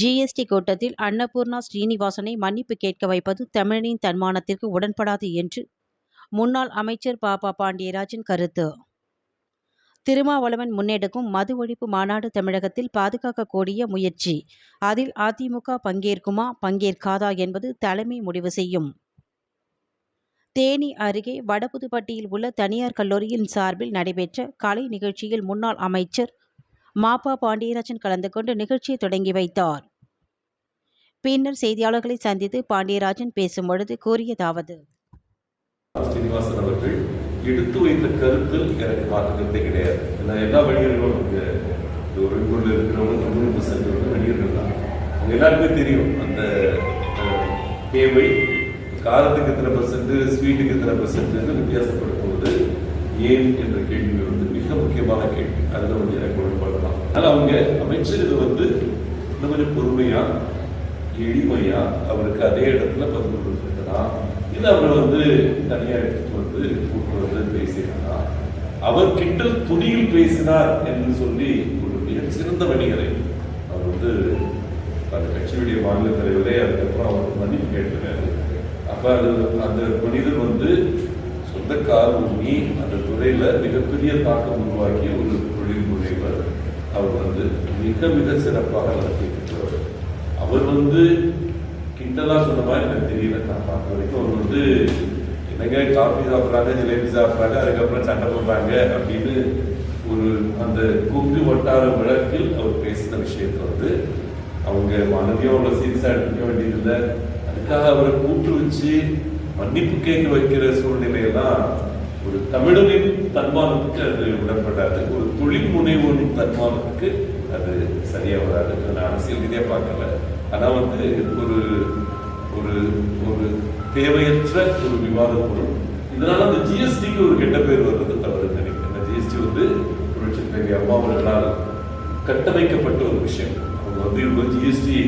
GST கூட்டத்தில் அன்னபூர்ணா ஸ்ரீனிவாசனை மன்னிப்பு கேட்க வைப்பது தமிழனின் தன்மானத்திற்கு உடன்படாது என்று முன்னாள் அமைச்சர் பாபா பாண்டியராஜன் கருத்து. திருமாவளவன் முன்னெடுக்கும் மது ஒழிப்பு மாநாடு தமிழகத்தில் பாதுகாக்கக்கூடிய முயற்சி. அதில் அதிமுக பங்கேற்குமா பங்கேற்காதா என்பது தலைமை முடிவு செய்யும். தேனி அருகே வடபுதுப்பட்டியில் உள்ள தனியார் கல்லூரியின் சார்பில் நடைபெற்ற கலை நிகழ்ச்சியில் முன்னாள் அமைச்சர் மாப்பா பாண்டியராஜன் கலந்து கொண்டு நிகழ்ச்சியை தொடங்கி வைத்தார். பின்னர் செய்தியாளர்களை சந்தித்து பாண்டியராஜன் பேசும்பொழுது கூறியதாவது. ஸ்ரீனிவாசன் அவர்கள் எடுத்து வைத்த கருத்தில் எனக்கு மாற்று கிடையாது. ஏன்னா எல்லா வணிகர்களும் இங்க ஒரு ஊர்ல இருக்கிறவங்க தொண்ணூறு பர்சன்ட் வந்து வணிகர்கள் தான். அவங்க எல்லாருக்குமே தெரியும். அந்த தேவை காரத்துக்கு எத்தனை பர்சன்ட் ஸ்வீட்டுக்கு எத்தனை பர்சன்ட் வித்தியாசப்படுத்துவது ஏன் என்ற கேள்வி வந்து மிக முக்கியமான கேள்வி. அதில் வந்து எனக்கு உடன்படலாம் அதனால் அவங்க அமைச்சர் இது வந்து இன்னும் கொஞ்சம் பொறுமையாக எளிமையா அவருக்கு அதே இடத்துல பதிவு கொடுத்துருக்கலாம் இது அவர் வந்து தனியார் எடுத்துட்டு வந்து கூட்டு வந்து பேசினாரா? அவர் கிட்ட துணியில் பேசினார் என்று சொல்லி ஒரு மிக சிறந்த வணிகரை அவர் வந்து அந்த கட்சியுடைய மாநில தலைவரே அதுக்கப்புறம் அவர் மன்னிப்பு கேட்டிருக்காரு. அப்ப அது அந்த மனிதர் வந்து சொந்த கார் ஊங்கி அந்த துறையில மிகப்பெரிய தாக்கம் உருவாக்கிய ஒரு தொழில் முனைவர் அவர் வந்து மிக மிக சிறப்பாக நடத்திட்டு அவர் வந்து கிண்டலா சொன்ன மாதிரி எனக்கு தெரியல. நான் பார்க்குற வரைக்கும் அவர் வந்து என்னங்க காஃபி சாப்பிட்றாங்க ஜிலேபி சாப்பிட்றாங்க அதுக்கப்புறம் சண்டை போடுறாங்க அப்படின்னு ஒரு அந்த குங்கு வட்டார வழக்கில் அவர் பேசின விஷயத்தை வந்து அவங்க மனதையும் அவ்வளோ சீரியஸாக எடுத்துக்க வேண்டியதில்லை. அதுக்காக அவரை கூட்டு வச்சு மன்னிப்பு கேட்க வைக்கிற சூழ்நிலையெல்லாம் ஒரு தமிழனின் தன்மானத்துக்கு அது உடன்படாது ஒரு தொழில் முனைவோரின் தன்மானத்துக்கு அது சரியாக வராது. நான் அரசியல் ரீதியாக பார்க்கல. ஆனால் வந்து ஒரு ஒரு ஒரு தேவையற்ற ஒரு விவாத பொருள். இதனால அந்த ஜிஎஸ்டிக்கு ஒரு கெட்ட பேர் வர்றது தவறு நினைக்கிறேன். அந்த ஜிஎஸ்டி வந்து புரட்சி தலைவி அம்மா அவர்களால் கட்டமைக்கப்பட்ட ஒரு விஷயம். அவங்க வந்து இவங்க ஜிஎஸ்டி